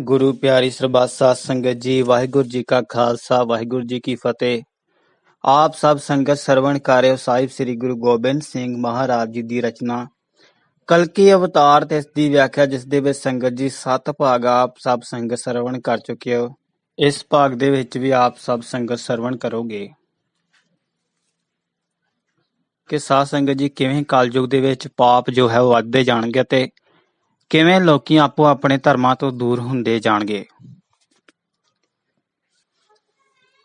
ਗੁਰੂ ਪਿਆਰੀ ਸਰਬੱਤ ਸਾਧ ਸੰਗਤ ਜੀ, ਵਾਹਿਗੁਰੂ ਜੀ ਕਾ ਖਾਲਸਾ, ਵਾਹਿਗੁਰੂ ਜੀ ਕੀ ਫਤਿਹ। ਆਪ ਸਭ ਸੰਗਤ ਸਰਵਣ ਕਰਿਓ ਸਾਹਿਬ ਸ੍ਰੀ ਗੁਰੂ ਗੋਬਿੰਦ ਸਿੰਘ ਮਹਾਰਾਜ ਜੀ ਦੀ ਰਚਨਾ। ਕਲਕੀ ਅਵਤਾਰ ਤੇ ਇਸ ਦੀ ਵਿਆਖਿਆ, ਜਿਸ ਦੇ ਵਿੱਚ ਸੰਗਤ ਜੀ ਸੱਤ ਭਾਗ ਆਪ ਸਭ ਸੰਗਤ ਸਰਵਣ ਕਰ ਚੁੱਕੇ ਹੋ। ਇਸ ਭਾਗ ਦੇ ਵਿੱਚ ਵੀ ਆਪ ਸਭ ਸੰਗਤ ਸਰਵਣ ਕਰੋਗੇ। ਕਿ ਸਾਧ ਸੰਗਤ ਜੀ ਕਿਵੇਂ ਕਲਯੁਗ ਦੇ ਵਿੱਚ ਪਾਪ ਜੋ ਹੈ ਉਹ ਵੱਧਦੇ ਜਾਣਗੇ ਤੇ ਕਿਵੇਂ ਲੋਕੀ ਆਪੋ ਆਪਣੇ ਧਰਮਾਂ ਤੋਂ ਦੂਰ ਹੁੰਦੇ ਜਾਣਗੇ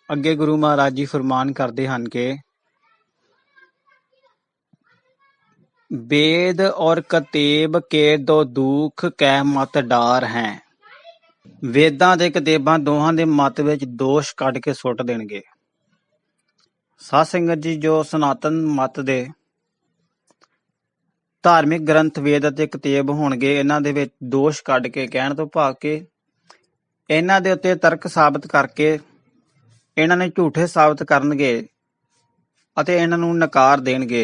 ਅੱਗੇ ਗੁਰੂ ਮਹਾਰਾਜ ਜੀ ਫਰਮਾਨ ਕਰਦੇ ਹਨ ਕਿ वेद और कतेब के दो दुख ਕੈ ਮਤ ਡਾਰ ਹੈ ਵੇਦਾਂ ਤੇ ਕਤੇਬਾਂ ਦੋਹਾਂ ਦੇ ਮਤ ਵਿੱਚ ਦੋਸ਼ ਕੱਢ ਕੇ ਸੁੱਟ ਦੇਣਗੇ ਸਾਧ ਸੰਗਤ ਜੀ ਜੋ ਸਨਾਤਨ ਮਤ ਦੇ ਧਾਰਮਿਕ ਗ੍ਰੰਥ, ਵੇਦ ਅਤੇ ਕਤੇਬ ਹੋਣਗੇ। ਇਹਨਾਂ ਦੇ ਵਿੱਚ ਦੋਸ਼ ਕੱਢ ਕੇ, ਕਹਿਣ ਤੋਂ ਭਾਵ ਕਿ ਇਹਨਾਂ ਦੇ ਉੱਤੇ ਤਰਕ ਸਾਬਤ ਕਰਕੇ ਇਹਨਾਂ ਨੇ ਝੂਠੇ ਸਾਬਤ ਕਰਨਗੇ ਅਤੇ ਇਹਨਾਂ ਨੂੰ ਨਕਾਰ ਦੇਣਗੇ।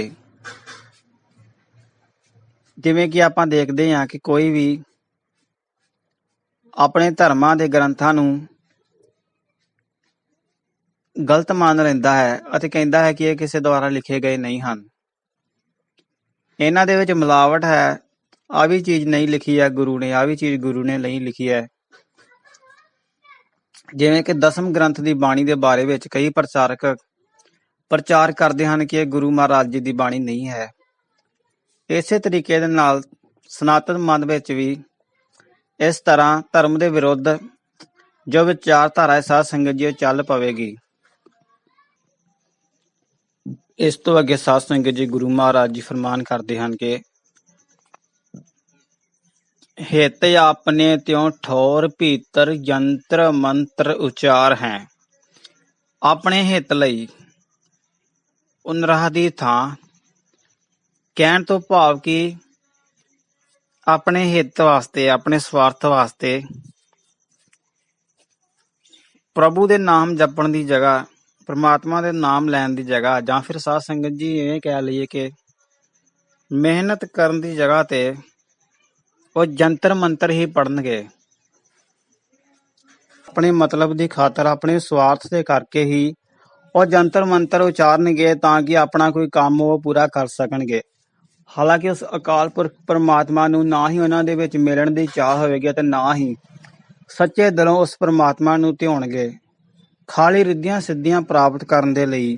ਜਿਵੇਂ ਕਿ ਆਪਾਂ ਦੇਖਦੇ ਹਾਂ ਕਿ ਕੋਈ ਵੀ ਆਪਣੇ ਧਰਮਾਂ ਦੇ ਗ੍ਰੰਥਾਂ ਨੂੰ ਗਲਤ ਮੰਨ ਲੈਂਦਾ ਹੈ ਅਤੇ ਕਹਿੰਦਾ ਹੈ ਕਿ ਇਹ ਕਿਸੇ ਦੁਆਰਾ ਲਿਖੇ ਗਏ ਨਹੀਂ ਹਨ। ਇਹਨਾਂ ਦੇ ਵਿੱਚ ਮਿਲਾਵਟ ਹੈ। ਆ ਵੀ ਚੀਜ਼ ਨਹੀਂ ਲਿਖੀ ਹੈ ਗੁਰੂ ਨੇ ਆ ਵੀ ਚੀਜ਼ ਗੁਰੂ ਨੇ ਨਹੀਂ ਲਿਖੀ ਹੈ। ਜਿਵੇਂ ਕਿ ਦਸਮ ਗ੍ਰੰਥ ਦੀ ਬਾਣੀ ਦੇ ਬਾਰੇ ਵਿੱਚ ਕਈ ਪ੍ਰਚਾਰਕ ਪ੍ਰਚਾਰ ਕਰਦੇ ਹਨ ਕਿ ਇਹ ਗੁਰੂ ਮਹਾਰਾਜ ਜੀ ਦੀ ਬਾਣੀ ਨਹੀਂ ਹੈ। ਇਸੇ ਤਰੀਕੇ ਦੇ ਨਾਲ ਸਨਾਤਨ ਮਨ ਵਿੱਚ ਵੀ ਇਸ ਤਰ੍ਹਾਂ ਧਰਮ ਦੇ ਵਿਰੁੱਧ ਜੋ ਵਿਚਾਰਧਾਰਾ ਹੈ, ਸਾਧ ਸੰਗਤ ਜੀ ਚੱਲ ਪਵੇਗੀ। ਇਸ ਤੋਂ ਅੱਗੇ ਸਾਧ ਸੰਗਤ ਜੀ ਗੁਰੂ ਮਹਾਰਾਜ ਜੀ ਫਰਮਾਨ ਕਰਦੇ ਹਨ ਕਿ ਹਿਤ ਆਪਣੇ ਤਿਉ ਠੋਰ ਭੀਤਰ ਯੰਤਰ ਮੰਤਰ ਉਚਾਰ ਹੈ। ਆਪਣੇ ਹਿੱਤ ਲਈ ਉਨਰਾਹ ਦੀ ਥਾਂ ਕਹਿਣ ਤੋਂ ਭਾਵ ਕਿ ਆਪਣੇ ਹਿੱਤ ਵਾਸਤੇ, ਆਪਣੇ ਸਵਾਰਥ ਵਾਸਤੇ ਪ੍ਰਭੂ ਦੇ ਨਾਮ ਜਪਣ ਦੀ ਜਗ੍ਹਾ ਪ੍ਰਮਾਤਮਾ ਦੇ ਨਾਮ ਲੈਣ ਦੀ ਜਗ੍ਹਾ ਜਾਂ ਫਿਰ ਸਾਧ ਸੰਗਤ ਜੀ ਇਹ ਕਹਿ ਲਈਏ ਕਿ ਮਿਹਨਤ ਕਰਨ ਦੀ ਜਗ੍ਹਾ ਤੇ ਉਹ ਜੰਤਰ ਮੰਤਰ ਹੀ ਪੜਨਗੇ ਆਪਣੇ ਮਤਲਬ ਦੀ ਖਾਤਰ, ਆਪਣੇ ਸਵਾਰਥ ਦੇ ਕਰਕੇ ਹੀ ਉਹ ਜੰਤਰ ਮੰਤਰ ਉਚਾਰਨਗੇ ਤਾਂ ਕਿ ਆਪਣਾ ਕੋਈ ਕੰਮ ਉਹ ਪੂਰਾ ਕਰ ਸਕਣਗੇ। ਹਾਲਾਂਕਿ ਉਸ ਅਕਾਲ ਪੁਰਖ ਪਰਮਾਤਮਾ ਨੂੰ ਨਾ ਹੀ ਉਹਨਾਂ ਦੇ ਵਿੱਚ ਮਿਲਣ ਦੀ ਚਾਹ ਹੋਵੇਗੀ ਤੇ ਨਾ ਹੀ ਸੱਚੇ ਦਿਲੋਂ ਉਸ ਪਰਮਾਤਮਾ ਨੂੰ ਧਿਆਉਣਗੇ। ਖਾਲੀ ਰਿੱਧੀਆਂ ਸਿੱਧੀਆਂ ਪ੍ਰਾਪਤ ਕਰਨ ਦੇ ਲਈ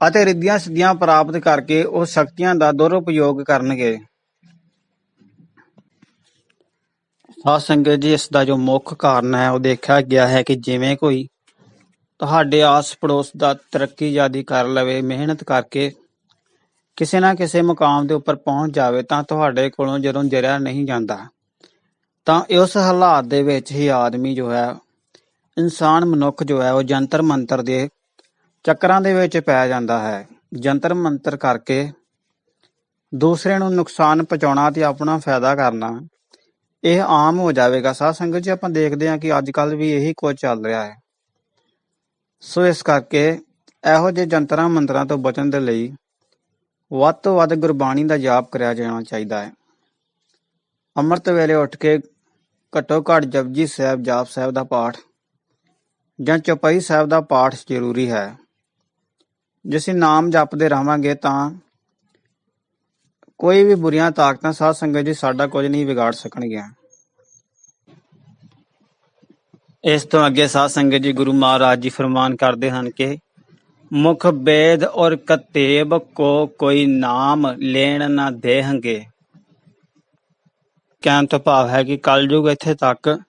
ਅਤੇ ਰਿੱਧੀਆਂ ਸਿੱਧੀਆਂ ਪ੍ਰਾਪਤ ਕਰਕੇ ਉਹ ਸ਼ਕਤੀਆਂ ਦਾ ਦੁਰਉਪਯੋਗ ਕਰਨਗੇ। ਸਾਧ ਸੰਗਤ ਜੀ, ਇਸ ਦਾ ਜੋ ਮੁੱਖ ਕਾਰਨ ਹੈ, ਉਹ ਦੇਖਿਆ ਗਿਆ ਹੈ ਕਿ ਜਿਵੇਂ ਕੋਈ ਤੁਹਾਡੇ ਆਸ ਪੜੋਸ ਦਾ ਤਰੱਕੀ ਜਿਆਦੀ ਕਰ ਲਵੇ, ਮਿਹਨਤ ਕਰਕੇ ਕਿਸੇ ਨਾ ਕਿਸੇ ਮੁਕਾਮ ਦੇ ਉੱਪਰ ਪਹੁੰਚ ਜਾਵੇ, ਤਾਂ ਤੁਹਾਡੇ ਕੋਲੋਂ ਜਦੋਂ ਜਰਿਆ ਨਹੀਂ ਜਾਂਦਾ, ਤਾਂ ਇਸ ਹਾਲਾਤ ਦੇ ਵਿੱਚ ਹੀ ਆਦਮੀ ਜੋ ਹੈ ਇਨਸਾਨ ਮਨੁੱਖ ਜੋ ਹੈ, ਉਹ ਜੰਤਰ ਮੰਤਰ ਦੇ ਚੱਕਰਾਂ ਦੇ ਵਿੱਚ ਪੈ ਜਾਂਦਾ ਹੈ। ਜੰਤਰ ਮੰਤਰ ਕਰਕੇ ਦੂਸਰੇ ਨੂੰ ਨੁਕਸਾਨ ਪਹੁੰਚਾਉਣਾ ਤੇ ਆਪਣਾ ਫਾਇਦਾ ਕਰਨਾ, ਇਹ ਆਮ ਹੋ ਜਾਵੇਗਾ। ਸਾਧ ਸੰਗਤ ਜੀ, ਆਪਾਂ ਦੇਖਦੇ ਹਾਂ ਕਿ ਅੱਜ ਕੱਲ ਵੀ ਇਹੀ ਕੁਝ ਚੱਲ ਰਿਹਾ ਹੈ। ਸੋ ਇਸ ਕਰਕੇ ਇਹੋ ਜਿਹੇ ਜੰਤਰਾਂ ਮੰਤਰਾਂ ਤੋਂ ਬਚਣ ਦੇ ਲਈ ਵੱਧ ਤੋਂ ਵੱਧ ਗੁਰਬਾਣੀ ਦਾ ਜਾਪ ਕਰਿਆ ਜਾਣਾ ਚਾਹੀਦਾ ਹੈ। ਅੰਮ੍ਰਿਤ ਵੇਲੇ ਉੱਠ ਕੇ ਘੱਟੋ ਘੱਟ ਜਪਜੀ ਸਾਹਿਬ, ਜਾਪ ਸਾਹਿਬ ਦਾ ਪਾਠ ਜਾਂ ਚੌਪਈ ਸਾਹਿਬ ਦਾ ਪਾਠ ਜ਼ਰੂਰੀ ਹੈ। ਜੇ ਅਸੀਂ ਨਾਮ ਜਪਦੇ ਰਹਾਂਗੇ ਤਾਂ ਕੋਈ ਵੀ ਬੁਰੀਆਂ ਤਾਕਤਾਂ ਸਾਧ ਸੰਗਤ ਜੀ ਸਾਡਾ ਕੁਝ ਨਹੀਂ ਵਿਗਾੜ ਸਕਣਗੀਆਂ। ਇਸ ਤੋਂ ਅੱਗੇ ਸਾਧ ਸੰਗਤ ਜੀ ਗੁਰੂ ਮਹਾਰਾਜ ਜੀ ਫਰਮਾਨ ਕਰਦੇ ਹਨ ਕਿ ਮੁਖ ਬੇਦ ਔਰ ਕਤੇਬ ਕੋ ਕੋਈ ਨਾਮ ਲੈਣ ਨਾ ਦੇਹੰਗੇ। ਕਹਿਣ ਤੋਂ ਭਾਵ ਹੈ ਕਿ ਕਲਯੁਗ ਇੱਥੇ ਤੱਕ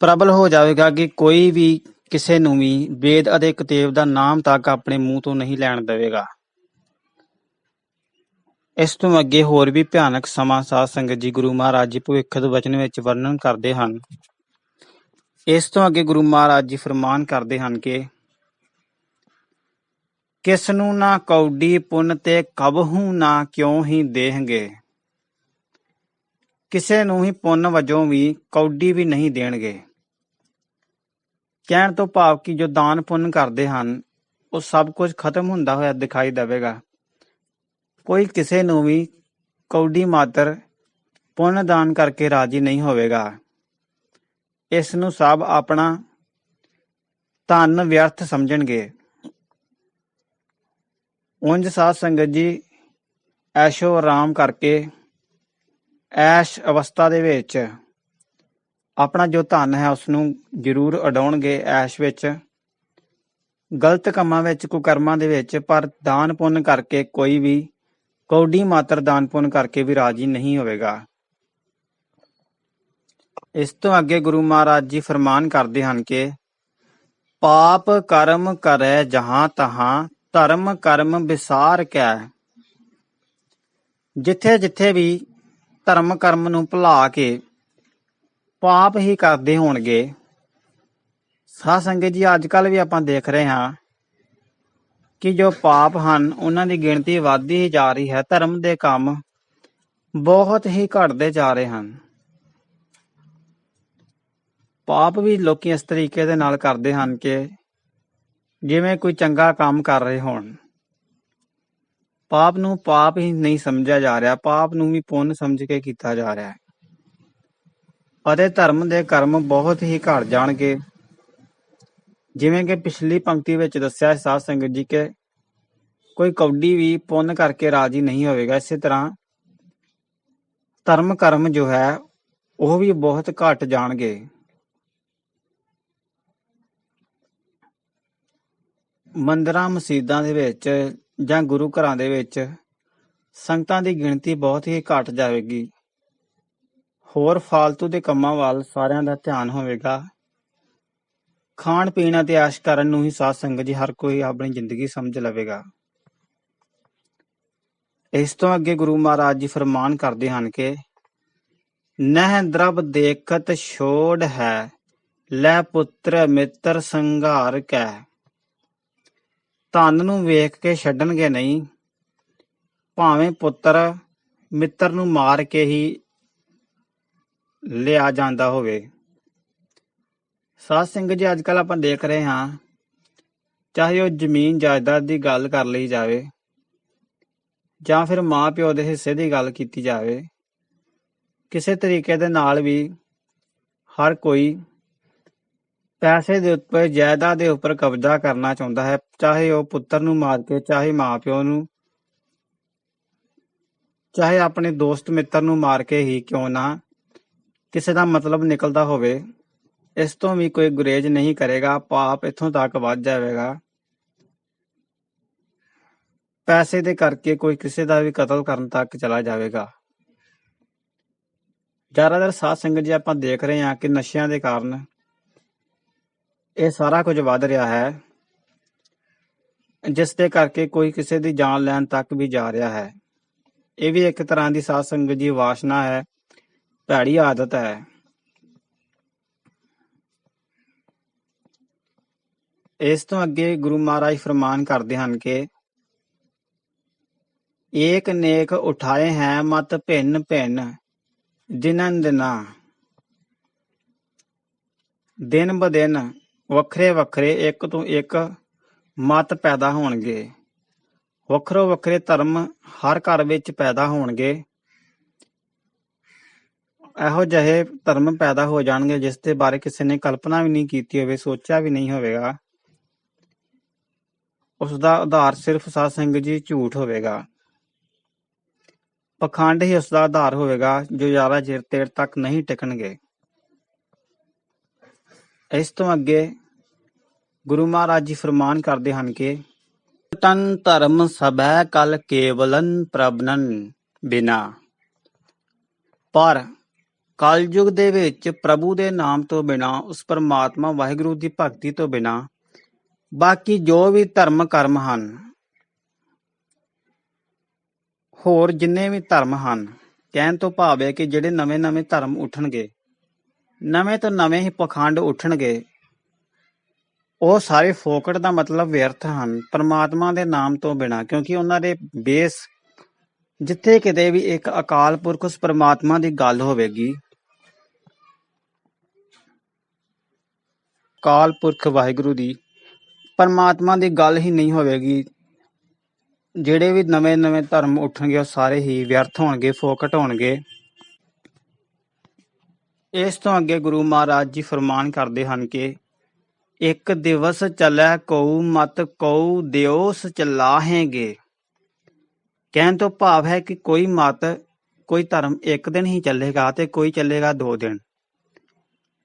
ਪ੍ਰਬਲ ਹੋ ਜਾਵੇਗਾ ਕਿ ਕੋਈ ਵੀ ਕਿਸੇ ਨੂੰ ਵੀ ਵੇਦ ਅਤੇ ਕਤੇਬ ਦਾ ਨਾਮ ਤੱਕ ਆਪਣੇ ਮੂੰਹ ਤੋਂ ਨਹੀਂ ਲੈਣ ਦੇਵੇਗਾ। ਇਸ ਤੋਂ ਅੱਗੇ ਹੋਰ ਵੀ ਭਿਆਨਕ ਸਮਾਂ ਸਾਧ ਸੰਗਤ ਜੀ ਗੁਰੂ ਮਹਾਰਾਜ ਜੀ ਭਵਿੱਖ ਦੇ ਵਚਨ ਵਿੱਚ ਵਰਣਨ ਕਰਦੇ ਹਨ। ਇਸ ਤੋਂ ਅੱਗੇ ਗੁਰੂ ਮਹਾਰਾਜ ਜੀ ਫਰਮਾਨ ਕਰਦੇ ਹਨ ਕਿ ਕਿਸ ਨੂੰ ਨਾ ਕੌਡੀ ਪੁੰਨ ਤੇ ਕਬਹੂ ਨਾ ਕਿਉਂ ਹੀ ਦੇਹਗੇ? ਕਿਸੇ ਨੂੰ ਹੀ ਪੁੰਨ ਵਜੋਂ ਵੀ ਕੌਡੀ ਵੀ ਨਹੀਂ ਦੇਣਗੇ। ਕਹਿਣ ਤੋਂ ਭਾਵ ਕਿ ਜੋ ਦਾਨ ਪੁੰਨ ਕਰਦੇ ਹਨ, ਉਹ ਸਭ ਕੁਝ ਖਤਮ ਹੁੰਦਾ ਹੋਇਆ ਦਿਖਾਈ ਦੇਵੇਗਾ। ਕੋਈ ਕਿਸੇ ਨੂੰ ਵੀ ਕੌਡੀ ਮਾਤਰ ਪੁੰਨ ਦਾਨ ਕਰਕੇ ਰਾਜੀ ਨਹੀਂ ਹੋਵੇਗਾ। ਇਸ ਨੂੰ ਸਭ ਆਪਣਾ ਧਨ ਵਿਅਰਥ ਸਮਝਣਗੇ। ਉਂਝ ਸਾਧ ਸੰਗਤ ਜੀ, ਐਸ਼ੋ ਆਰਾਮ ਕਰਕੇ ਐਸ਼ ਅਵਸਥਾ ਦੇ ਵਿੱਚ ਆਪਣਾ ਜੋ ਧਨ ਹੈ ਉਸ ਨੂੰ ਜ਼ਰੂਰ ਉਡਾਉਣਗੇ ਐਸ਼ ਵਿੱਚ। ਗਲਤ ਕੰਮਾਂ ਵਿੱਚ, ਕੁਕਰਮਾਂ ਦੇ ਵਿੱਚ, ਪਰ ਦਾਨ ਪੁੰਨ ਕਰਕੇ ਕੋਈ ਵੀ, ਕੌਡੀ ਮਾਤਰ ਦਾਨ ਪੁੰਨ ਕਰਕੇ ਵੀ ਰਾਜੀ ਨਹੀਂ ਹੋਵੇਗਾ। ਇਸ ਤੋਂ ਅੱਗੇ ਗੁਰੂ ਮਹਾਰਾਜ ਜੀ ਫਰਮਾਨ ਕਰਦੇ ਹਨ ਕਿ, ਪਾਪ ਕਰਮ ਕਰੈ ਜਹਾਂ ਤਹਾਂ, ਧਰਮ ਕਰਮ ਵਿਸਾਰ ਕੈ। ਜਿੱਥੇ ਜਿੱਥੇ ਵੀ ਧਰਮ ਕਰਮ ਨੂੰ ਭੁਲਾ ਕੇ ਪਾਪ ਹੀ ਕਰਦੇ ਹੋਣਗੇ। ਸਾਧ ਸੰਗਤ ਜੀ ਅੱਜ ਕੱਲ ਵੀ ਆਪਾਂ ਦੇਖ ਰਹੇ ਹਾਂ ਕਿ ਜੋ ਪਾਪ ਹਨ, ਉਹਨਾਂ ਦੀ ਗਿਣਤੀ ਵੱਧਦੀ ਹੀ ਜਾ ਰਹੀ ਹੈ। ਧਰਮ ਦੇ ਕੰਮ ਬਹੁਤ ਹੀ ਘਟਦੇ ਜਾ ਰਹੇ ਹਨ। ਪਾਪ ਵੀ ਲੋਕੀ ਇਸ ਤਰੀਕੇ ਦੇ ਨਾਲ ਕਰਦੇ ਹਨ ਕਿ ਜਿਵੇਂ ਕੋਈ ਚੰਗਾ ਕੰਮ ਕਰ ਰਹੇ ਹੋਣ। ਪਾਪ ਨੂੰ ਪਾਪ ਹੀ ਨਹੀਂ ਸਮਝਿਆ ਜਾ ਰਿਹਾ। ਪਾਪ ਨੂੰ ਵੀ ਪੁੰਨ ਸਮਝ ਕੇ ਕੀਤਾ ਜਾ ਰਿਹਾ ਹੈ। ਅਤੇ ਧਰਮ ਦੇ ਕਰਮ ਬਹੁਤ ਹੀ ਘਟ ਜਾਣਗੇ। ਜਿਵੇਂ ਕਿ ਪਿਛਲੀ ਪੰਕਤੀ ਵਿੱਚ ਦੱਸਿਆ ਸੀ ਸਾਧ ਸੰਗਤ ਜੀ, ਕੇ ਕੋਈ ਕੌਡੀ ਵੀ ਪੁੰਨ ਕਰਕੇ ਰਾਜੀ ਨਹੀਂ ਹੋਵੇਗਾ। ਇਸੇ ਤਰ੍ਹਾਂ ਧਰਮ ਕਰਮ ਜੋ ਹੈ, ਉਹ ਵੀ ਬਹੁਤ ਘਟ ਜਾਣਗੇ। ਮੰਦਰਾਂ, ਮਸਜਿਦਾਂ ਦੇ ਵਿੱਚ ਜਾਂ ਗੁਰੂ ਘਰਾਂ ਦੇ ਵਿੱਚ ਸੰਗਤਾਂ ਦੀ ਗਿਣਤੀ ਬਹੁਤ ਹੀ ਘਟ ਜਾਵੇਗੀ। ਹੋਰ ਫਾਲਤੂ ਦੇ ਕੰਮਾਂ ਵੱਲ ਸਾਰਿਆਂ ਦਾ ਧਿਆਨ ਹੋਵੇਗਾ। ਖਾਣ ਪੀਣ ਅਤੇ ਐਸ਼ ਕਰਨ ਨੂੰ ਹੀ ਸਾਧ ਸੰਗਤ ਜੀ ਹਰ ਕੋਈ ਆਪਣੀ ਜ਼ਿੰਦਗੀ ਸਮਝ ਲਵੇਗਾ। ਇਸ ਤੋਂ ਅੱਗੇ ਗੁਰੂ ਮਹਾਰਾਜ ਜੀ ਫਰਮਾਨ ਕਰਦੇ ਹਨ ਕਿ, ਨਹਿ ਦਰਬ ਦੇਖਤ ਛੋੜ ਹੈ, ਲੈ ਪੁੱਤਰ ਮਿੱਤਰ ਸੰਘਾਰ ਕੈ। ਧਨ ਨੂੰ ਵੇਖ ਕੇ ਛੱਡਣਗੇ ਨਹੀਂ, ਭਾਵੇਂ ਪੁੱਤਰ ਮਿੱਤਰ ਨੂੰ ਮਾਰ ਕੇ ਹੀ ਲਿਆ ਜਾਂਦਾ ਹੋਵੇ। ਸਾਧ ਸਿੰਘ ਜੀ ਅੱਜ ਕੱਲ ਆਪਾਂ ਦੇਖ ਰਹੇ ਹਾਂ, ਚਾਹੇ ਉਹ ਜ਼ਮੀਨ ਜਾਇਦਾਦ ਦੀ ਗੱਲ ਕਰ ਲਈ ਜਾਵੇ, ਜਾਂ ਫਿਰ ਮਾਂ ਪਿਓ ਦੇ ਹਿੱਸੇ ਦੀ ਗੱਲ ਕੀਤੀ ਜਾਵੇ, ਕਿਸੇ ਤਰੀਕੇ ਦੇ ਨਾਲ ਵੀ ਹਰ ਕੋਈ ਪੈਸੇ ਦੇ ਉੱਪਰ, ਜਾਇਦਾਦ ਦੇ ਉੱਪਰ ਕਬਜ਼ਾ ਕਰਨਾ ਚਾਹੁੰਦਾ ਹੈ, ਚਾਹੇ ਉਹ ਪੁੱਤਰ ਨੂੰ ਮਾਰ ਕੇ, ਚਾਹੇ ਮਾਂ ਪਿਓ ਨੂੰ, ਚਾਹੇ ਆਪਣੇ ਦੋਸਤ ਮਿੱਤਰ ਨੂੰ ਮਾਰ ਕੇ ਹੀ ਕਿਉਂ ਨਾ ਕਿਸੇ ਦਾ ਮਤਲਬ ਨਿਕਲਦਾ ਹੋਵੇ, ਇਸ ਤੋਂ ਵੀ ਕੋਈ ਗੁਰੇਜ ਨਹੀਂ ਕਰੇਗਾ, ਪਾਪ ਇੱਥੋਂ ਤੱਕ ਵੱਧ ਜਾਵੇਗਾ। ਪੈਸੇ ਦੇ ਕਰਕੇ ਕੋਈ ਕਿਸੇ ਦਾ ਵੀ ਕਤਲ ਕਰਨ ਤੱਕ ਚਲਾ ਜਾਵੇਗਾ। ਜ਼ਿਆਦਾਤਰ ਸਾਧ ਸੰਗਤ ਜੀ ਆਪਾਂ ਦੇਖ ਰਹੇ ਹਾਂ ਕਿ ਨਸ਼ਿਆਂ ਦੇ ਕਾਰਨ ਇਹ ਸਾਰਾ ਕੁਝ ਵੱਧ ਰਿਹਾ ਹੈ, ਜਿਸ ਦੇ ਕਰਕੇ ਕੋਈ ਕਿਸੇ ਦੀ ਜਾਨ ਲੈਣ ਤੱਕ ਵੀ ਜਾ ਰਿਹਾ ਹੈ। ਇਹ ਵੀ ਇੱਕ ਤਰ੍ਹਾਂ ਦੀ ਸਾਧ ਸੰਗਤ ਜੀ ਵਾਸ਼ਨਾ ਹੈ ਭੈੜੀ ਆਦਤ ਹੈ। ਇਸ ਤੋਂ ਅੱਗੇ ਗੁਰੂ ਮਹਾਰਾਜ ਫਰਮਾਨ ਕਰਦੇ ਹਨ ਕਿ, ਏਕ ਨੇਕ ਉਠਾਏ ਹੈ ਮਤ ਭਿੰਨ ਭਿੰਨ ਦਿਨਨ ਦਿਨਾ ਦਿਨ ਬ ਦਿਨ ਵੱਖਰੇ ਵੱਖਰੇ ਇੱਕ ਤੋਂ ਇੱਕ ਮਤ ਪੈਦਾ ਹੋਣਗੇ। ਵੱਖਰੋ ਵੱਖਰੇ ਧਰਮ ਹਰ ਘਰ ਵਿੱਚ ਪੈਦਾ ਹੋਣਗੇ। ਇਹੋ ਜਿਹੇ ਧਰਮ ਪੈਦਾ ਹੋ ਜਾਣਗੇ ਜਿਸ ਦੇ ਬਾਰੇ ਕਿਸੇ ਨੇ ਕਲਪਨਾ ਵੀ ਨਹੀਂ ਕੀਤੀ ਹੋਵੇ, ਸੋਚਿਆ ਵੀ ਨਹੀਂ ਹੋਵੇਗਾ। ਉਸ ਦਾ ਆਧਾਰ ਸਿਰਫ ਸਾਧ ਸੰਗਤ ਜੀ ਝੂਠ ਹੋਵੇਗਾ। ਪਖੰਡ ਹੀ ਉਸ ਦਾ ਆਧਾਰ ਹੋਵੇਗਾ, ਜੋ ਜ਼ਿਆਦਾ ਚਿਰ ਤੇਰ ਤੱਕ ਨਹੀਂ ਟਿਕਣਗੇ। ਇਸ ਤੋਂ ਅੱਗੇ ਗੁਰੂ ਮਹਾਰਾਜ ਜੀ ਫਰਮਾਨ ਕਰਦੇ ਹਨ ਕਿ, ਤਨ ਧਰਮ ਸਭੈ ਕਲ ਕੇਵਲਨ ਪ੍ਰਬਨਨ ਬਿਨਾ, ਪਰ ਕਲਯੁਗ ਦੇ ਵਿੱਚ ਪ੍ਰਭੂ ਦੇ ਨਾਮ ਤੋਂ ਬਿਨਾ, ਉਸ ਪਰਮਾਤਮਾ ਵਾਹਿਗੁਰੂ ਦੀ ਭਗਤੀ ਤੋਂ ਬਿਨਾ, ਬਾਕੀ ਜੋ ਵੀ ਧਰਮ ਕਰਮ ਹਨ, ਹੋਰ ਜਿੰਨੇ ਵੀ ਧਰਮ ਹਨ, ਕਹਿਣ ਤੋਂ ਭਾਵ ਹੈ ਕਿ ਜਿਹੜੇ ਨਵੇਂ-ਨਵੇਂ ਧਰਮ ਉੱਠਣਗੇ, ਨਵੇਂ ਤੋਂ ਨਵੇਂ ਹੀ ਪਖੰਡ ਉੱਠਣਗੇ, ਉਹ ਸਾਰੇ ਫੋਕਟ ਦਾ ਮਤਲਬ ਵਿਅਰਥ ਹਨ, ਪਰਮਾਤਮਾ ਦੇ ਨਾਮ ਤੋਂ ਬਿਨਾ, ਕਿਉਂਕਿ ਉਹਨਾਂ ਦੇ ਬੇਸ ਜਿੱਥੇ ਕਿਤੇ ਵੀ ਇੱਕ ਅਕਾਲ ਪੁਰਖ ਉਸ ਪਰਮਾਤਮਾ ਦੀ ਗੱਲ ਹੋਵੇਗੀ ਅਕਾਲ ਪੁਰਖ ਵਾਹਿਗੁਰੂ ਦੀ, ਪਰਮਾਤਮਾ ਦੀ ਗੱਲ ਹੀ ਨਹੀਂ ਹੋਵੇਗੀ। ਜਿਹੜੇ ਵੀ ਨਵੇਂ-ਨਵੇਂ ਧਰਮ ਉੱਠਣਗੇ, ਉਹ ਸਾਰੇ ਹੀ ਵਿਅਰਥ ਹੋਣਗੇ, ਫੋਕਟ ਹੋਣਗੇ। ਇਸ ਤੋਂ ਅੱਗੇ ਗੁਰੂ ਮਹਾਰਾਜ ਜੀ ਫਰਮਾਨ ਕਰਦੇ ਹਨ ਕਿ, ਇੱਕ ਦਿਵਸ ਚੱਲੈ ਕਉ, ਮਤ ਕਉ, ਦਿਓਸ ਚਲਾਹੇਗੇ। ਕਹਿਣ ਤੋਂ ਭਾਵ ਹੈ ਕਿ ਕੋਈ ਮਤ, ਕੋਈ ਧਰਮ ਇੱਕ ਦਿਨ ਹੀ ਚੱਲੇਗਾ ਤੇ ਕੋਈ ਚੱਲੇਗਾ ਦੋ ਦਿਨ।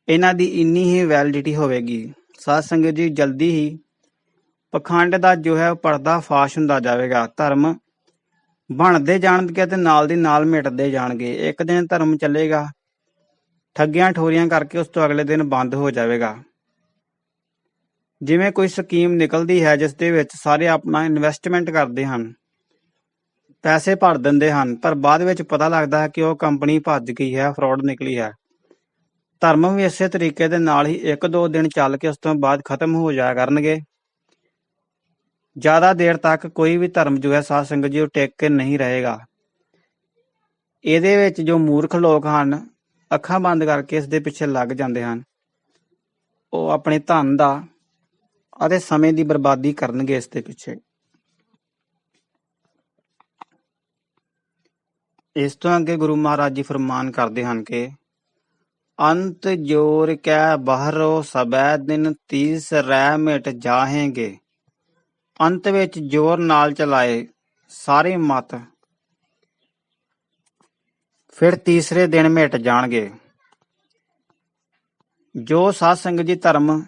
ਇਹਨਾਂ ਦੀ ਇੰਨੀ ਹੀ ਵੈਲਿਡਿਟੀ ਹੋਵੇਗੀ। ਸਾਧ ਸੰਗਤ ਜੀ, ਜਲਦੀ ਹੀ ਪਖੰਡ ਦਾ ਜੋ ਹੈ ਪਰਦਾ ਫਾਸ਼ ਹੁੰਦਾ ਜਾਵੇਗਾ। ਧਰਮ ਬਣਦੇ ਜਾਣਗੇ ਤੇ ਨਾਲ ਦੀ ਨਾਲ ਮਿਟਦੇ ਜਾਣਗੇ। ਇੱਕ ਦਿਨ ਧਰਮ ਚੱਲੇਗਾ, ਠੱਗੀਆਂ ਠੋਰੀਆਂ ਕਰਕੇ ਉਸ ਤੋਂ ਅਗਲੇ ਦਿਨ ਬੰਦ ਹੋ ਜਾਵੇਗਾ। ਜਿਵੇਂ ਕੋਈ ਸਕੀਮ ਨਿਕਲਦੀ ਹੈ, ਜਿਸ ਦੇ ਵਿੱਚ ਸਾਰੇ ਆਪਣਾ ਇਨਵੈਸਟਮੈਂਟ ਕਰਦੇ ਹਨ, ਪੈਸੇ ਭਰ ਦਿੰਦੇ ਹਨ, ਪਰ ਬਾਅਦ ਵਿੱਚ ਪਤਾ ਲੱਗਦਾ ਹੈ ਕਿ ਉਹ ਕੰਪਨੀ ਭੱਜ ਗਈ ਹੈ ਫਰਾਡ ਨਿਕਲੀ ਹੈ। ਧਰਮ ਵੀ ਇਸੇ ਤਰੀਕੇ ਦੇ ਨਾਲ ਹੀ ਇੱਕ ਦੋ ਦਿਨ ਚੱਲ ਕੇ ਉਸ ਤੋਂ ਬਾਅਦ ਖਤਮ ਹੋ ਜਾਇਆ ਕਰਨਗੇ। ਜ਼ਿਆਦਾ ਦੇਰ ਤੱਕ ਕੋਈ ਵੀ ਧਰਮ ਜੋ ਹੈ, ਸਾਧ ਸੰਗਤ ਜੀ, ਉਹ ਟਿਕ ਕੇ ਨਹੀਂ ਰਹੇਗਾ। ਇਹਦੇ ਵਿੱਚ ਜੋ ਮੂਰਖ ਲੋਕ ਹਨ, ਅੱਖਾਂ ਬੰਦ ਕਰਕੇ ਇਸ ਦੇ ਪਿੱਛੇ ਲੱਗ ਜਾਂਦੇ ਹਨ। ਉਹ ਆਪਣੇ ਧਨ ਦਾ ਅਤੇ ਸਮੇਂ ਦੀ ਬਰਬਾਦੀ ਕਰਨਗੇ ਇਸ ਦੇ ਪਿੱਛੇ। ਇਸ ਤੋਂ ਅੱਗੇ ਗੁਰੂ ਮਹਾਰਾਜ ਜੀ ਫਰਮਾਨ ਕਰਦੇ ਹਨ ਕਿ ਅੰਤ ਜੋਰ ਕੈ ਬਾਹਰੋ ਸਬੈ ਦਿਨ ਤੀਸ ਰਹਿ ਮਿਟ ਜਾਹੇਗੇ। ਅੰਤ ਵਿੱਚ ਜ਼ੋਰ ਨਾਲ ਚਲਾਏ ਸਾਰੇ ਮਤ। ਫਿਰ ਤੀਸਰੇ ਦਿਨ ਮਿਟ ਜਾਣਗੇ। ਜੋ ਸਾਧ ਸੰਗਤ ਜੀ ਧਰਮ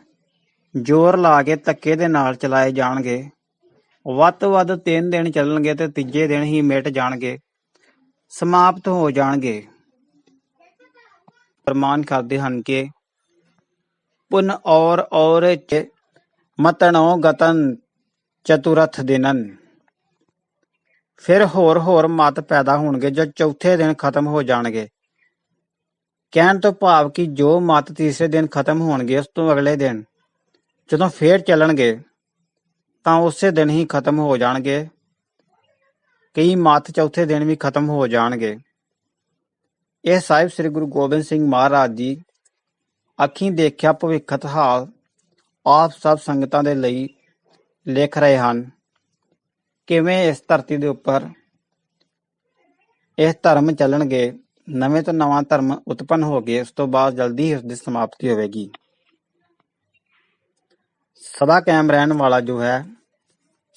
ਜ਼ੋਰ ਲਾ ਕੇ ਧੱਕੇ ਦੇ ਨਾਲ ਚਲਾਏ ਜਾਣਗੇ, ਵੱਧ ਤੋਂ ਵੱਧ 3 ਦਿਨ ਚੱਲਣਗੇ ਤੇ ਤੀਜੇ ਦਿਨ ਹੀ ਮਿਟ ਜਾਣਗੇ। ਸਮਾਪਤ ਹੋ ਜਾਣਗੇ। ਪ੍ਰਮਾਨ ਕਰਦੇ ਹਨ ਕਿ ਪੁਨ ਔਰ ਔਰ ਚ ਮਤਣੋ ਗਤਨ ਚਤੁਰਥ ਦਿਨਨ। ਫਿਰ ਹੋਰ ਹੋਰ ਮਤ ਪੈਦਾ ਹੋਣਗੇ ਜੋ ਚੌਥੇ ਦਿਨ ਖਤਮ ਹੋ ਜਾਣਗੇ। ਕਹਿਣ ਤੋਂ ਭਾਵ ਕਿ ਜੋ ਮਤ ਤੀਸਰੇ ਦਿਨ ਖਤਮ ਹੋਣਗੇ, ਉਸ ਤੋਂ ਅਗਲੇ ਦਿਨ ਜਦੋਂ ਫੇਰ ਚੱਲਣਗੇ, ਤਾਂ ਉਸੇ ਦਿਨ ਹੀ ਖਤਮ ਹੋ ਜਾਣਗੇ। ਕਈ ਮਤ ਚੌਥੇ ਦਿਨ ਵੀ ਖਤਮ ਹੋ ਜਾਣਗੇ। ਇਹ ਸਾਹਿਬ ਸ੍ਰੀ ਗੁਰੂ ਗੋਬਿੰਦ ਸਿੰਘ ਮਹਾਰਾਜ ਜੀ ਅੱਖੀਂ ਦੇਖਿਆ ਭਵਿੱਖਤ ਹਾਲ ਆਪ ਸਭ ਸੰਗਤਾਂ ਦੇ ਲਈ ਲਿਖ ਰਹੇ ਹਨ। ਕਿਵੇਂ ਇਸ ਧਰਤੀ ਦੇ ਉੱਪਰ ਇਹ ਧਰਮ ਚੱਲਣਗੇ, ਨਵੇਂ ਤੋਂ ਨਵਾਂ ਧਰਮ ਉਤਪੰਨ ਹੋ ਗਏ ਉਸ ਤੋਂ ਬਾਅਦ ਜਲਦੀ ਹੀ ਉਸ ਦੀ ਸਮਾਪਤੀ ਹੋਵੇਗੀ। ਸਦਾ ਕਾਇਮ ਰਹਿਣ ਵਾਲਾ ਜੋ ਹੈ,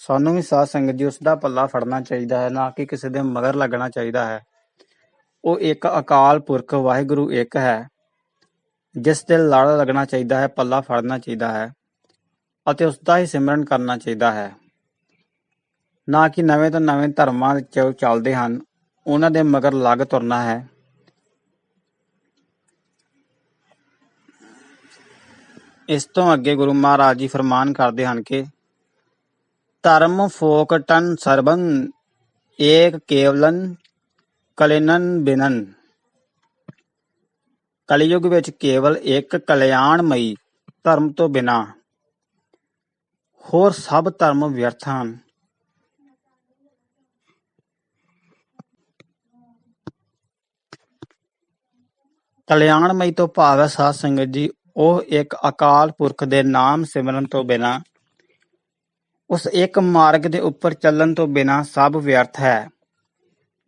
ਸਾਨੂੰ ਵੀ ਸਾਧ ਸੰਗਤ ਜੀ ਉਸ ਦਾ ਪੱਲਾ ਫੜਨਾ ਚਾਹੀਦਾ ਹੈ, ਨਾ ਕਿ ਕਿਸੇ ਦੇ ਮਗਰ ਲੱਗਣਾ ਚਾਹੀਦਾ ਹੈ। ਉਹ ਇੱਕ ਅਕਾਲ ਪੁਰਖ ਵਾਹਿਗੁਰੂ ਇੱਕ ਹੈ, ਜਿਸ ਤੇ ਲੜ ਲੱਗਣਾ ਚਾਹੀਦਾ ਹੈ, ਪੱਲਾ ਫੜਨਾ ਚਾਹੀਦਾ ਹੈ ਅਤੇ ਉਸ ਦਾ ਹੀ ਸਿਮਰਨ ਕਰਨਾ ਚਾਹੀਦਾ ਹੈ। ਨਾ ਕਿ ਨਵੇਂ ਤੋਂ ਨਵੇਂ ਧਰਮਾਂ ਵਿੱਚ ਚੱਲਦੇ ਹਨ, ਉਹਨਾਂ ਦੇ ਮਗਰ ਲੱਗ ਤੁਰਨਾ ਹੈ। ਇਸ ਤੋਂ ਅੱਗੇ ਗੁਰੂ ਮਹਾਰਾਜ ਜੀ ਫਰਮਾਨ ਕਰਦੇ ਹਨ ਕਿ, ਧਰਮ ਫੋਕਟਨ ਸਰਬੰ ਏਕ ਕੇਵਲਨ ਕਲਿਨਨ ਬਿਨਨ ਕਲਯੁਗ ਵਿੱਚ ਕੇਵਲ ਇੱਕ ਕਲਿਆਣਮਈ ਧਰਮ ਤੋਂ ਬਿਨਾ ਹੋਰ ਸਭ ਧਰਮ ਵਿਅਰਥ ਹਨ ਕਲਿਆਣਮਈ ਤੋਂ ਭਾਵ ਹੈ ਸਾਧ ਸੰਗਤ ਜੀ ਉਹ ਇੱਕ ਅਕਾਲ ਪੁਰਖ ਦੇ ਨਾਮ ਸਿਮਰਨ ਤੋਂ ਬਿਨਾ ਉਸ ਇੱਕ ਮਾਰਗ ਦੇ ਉੱਪਰ ਚੱਲਣ ਤੋਂ ਬਿਨਾ ਸਭ ਵਿਅਰਥ ਹੈ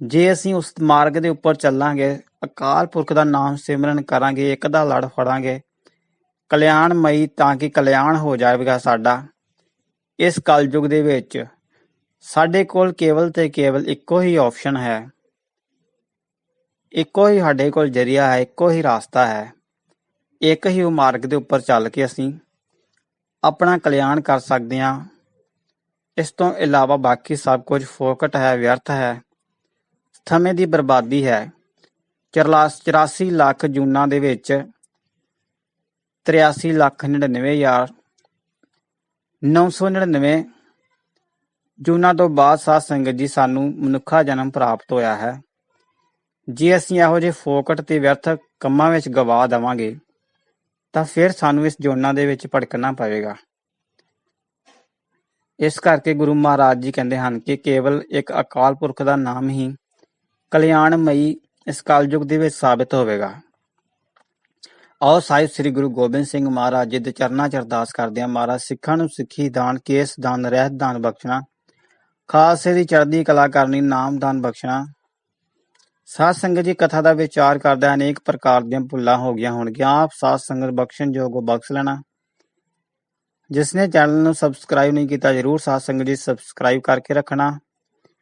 ਜੇ ਅਸੀਂ ਉਸ ਮਾਰਗ ਦੇ ਉੱਪਰ ਚੱਲਾਂਗੇ, ਅਕਾਲ ਪੁਰਖ ਦਾ ਨਾਮ ਸਿਮਰਨ ਕਰਾਂਗੇ, ਇੱਕ ਦਾ ਲੜ ਫੜਾਂਗੇ, ਕਲਿਆਣਮਈ ਤਾਂ ਕਿ ਕਲਿਆਣ ਹੋ ਜਾਵੇਗਾ ਸਾਡਾ। ਇਸ ਕਲਯੁਗ ਦੇ ਵਿੱਚ ਸਾਡੇ ਕੋਲ ਕੇਵਲ ਤੇ ਕੇਵਲ ਇੱਕੋ ਹੀ ਆਪਸ਼ਨ ਹੈ। ਇੱਕੋ ਹੀ ਸਾਡੇ ਕੋਲ ਜਰੀਆ ਹੈ, ਇੱਕੋ ਹੀ ਰਸਤਾ ਹੈ। ਇੱਕ ਹੀ ਉਹ ਮਾਰਗ ਦੇ ਉੱਪਰ ਚੱਲ ਕੇ ਅਸੀਂ ਆਪਣਾ ਕਲਿਆਣ ਕਰ ਸਕਦੇ ਹਾਂ। ਇਸ ਤੋਂ ਇਲਾਵਾ ਬਾਕੀ ਸਭ ਕੁਝ ਫੋਕਟ ਹੈ, ਵਿਅਰਥ ਹੈ। ਸਮੇਂ ਦੀ ਬਰਬਾਦੀ ਹੈ। 84 ਲੱਖ ਜੂਨਾਂ ਦੇ ਵਿੱਚ 83 ਲੱਖ 99 ਹਜ਼ਾਰ 999 ਜੂਨਾਂ ਤੋਂ ਬਾਅਦ ਸਾਧ ਸੰਗਤ ਜੀ ਸਾਨੂੰ ਮਨੁੱਖਾ ਜਨਮ ਪ੍ਰਾਪਤ ਹੋਇਆ ਹੈ। ਜੇ ਅਸੀਂ ਇਹੋ ਜਿਹੇ ਫੋਕਟ ਤੇ ਵਿਅਰਥ ਕੰਮਾਂ ਵਿੱਚ ਗਵਾ ਦੇਵਾਂਗੇ, ਤਾਂ ਫਿਰ ਸਾਨੂੰ ਇਸ ਜੋਨਾਂ ਦੇ ਵਿੱਚ ਭਟਕਣਾ ਪਵੇਗਾ। ਇਸ ਕਰਕੇ ਗੁਰੂ ਮਹਾਰਾਜ ਜੀ ਕਹਿੰਦੇ ਹਨ ਕਿ ਕੇਵਲ ਇੱਕ ਅਕਾਲ ਪੁਰਖ ਦਾ ਨਾਮ ਹੀ ਕਲਿਆਣਮਈ ਇਸ ਕਲਯੁਗ ਦੇ ਵਿੱਚ ਸਾਬਿਤ ਹੋਵੇਗਾ। ਆਓ ਸਾਹਿਬ ਸ੍ਰੀ ਗੁਰੂ ਗੋਬਿੰਦ ਸਿੰਘ ਮਹਾਰਾਜ ਜੀ ਦੇ ਚਰਨਾਂ 'ਚ ਅਰਦਾਸ ਕਰਦੇ ਹਾਂ। ਮਹਾਰਾਜ ਸਿੱਖਾਂ ਨੂੰ ਸਿੱਖੀ ਦਾਨ, ਕੇਸ ਦਾਨ, ਰਹਿਤ ਦਾਨ ਬਖਸ਼ਣਾ। ਖਾਲਸੇ ਦੀ ਚੜ੍ਹਦੀ ਕਲਾ ਕਰਨੀ, ਨਾਮ ਦਾਨ ਬਖਸ਼ਣਾ। ਸਾਧ ਸੰਗਤ ਜੀ ਕਥਾ ਦਾ ਵਿਚਾਰ ਕਰਦਾ ਅਨੇਕ ਪ੍ਰਕਾਰ ਦੀਆਂ ਭੁੱਲਾਂ ਹੋ ਗਈਆਂ ਹੋਣਗੀਆਂ। ਆਪ ਸਾਧ ਸੰਗਤ ਬਖਸ਼ਣ ਯੋਗ ਬਖਸ਼ ਲੈਣਾ। ਜਿਸ ਨੇ ਚੈਨਲ ਨੂੰ ਸਬਸਕ੍ਰਾਈਬ ਨਹੀਂ ਕੀਤਾ, ਜਰੂਰ ਸਾਧ ਸੰਗਤ ਜੀ ਸਬਸਕ੍ਰਾਈਬ ਕਰਕੇ ਰੱਖਣਾ।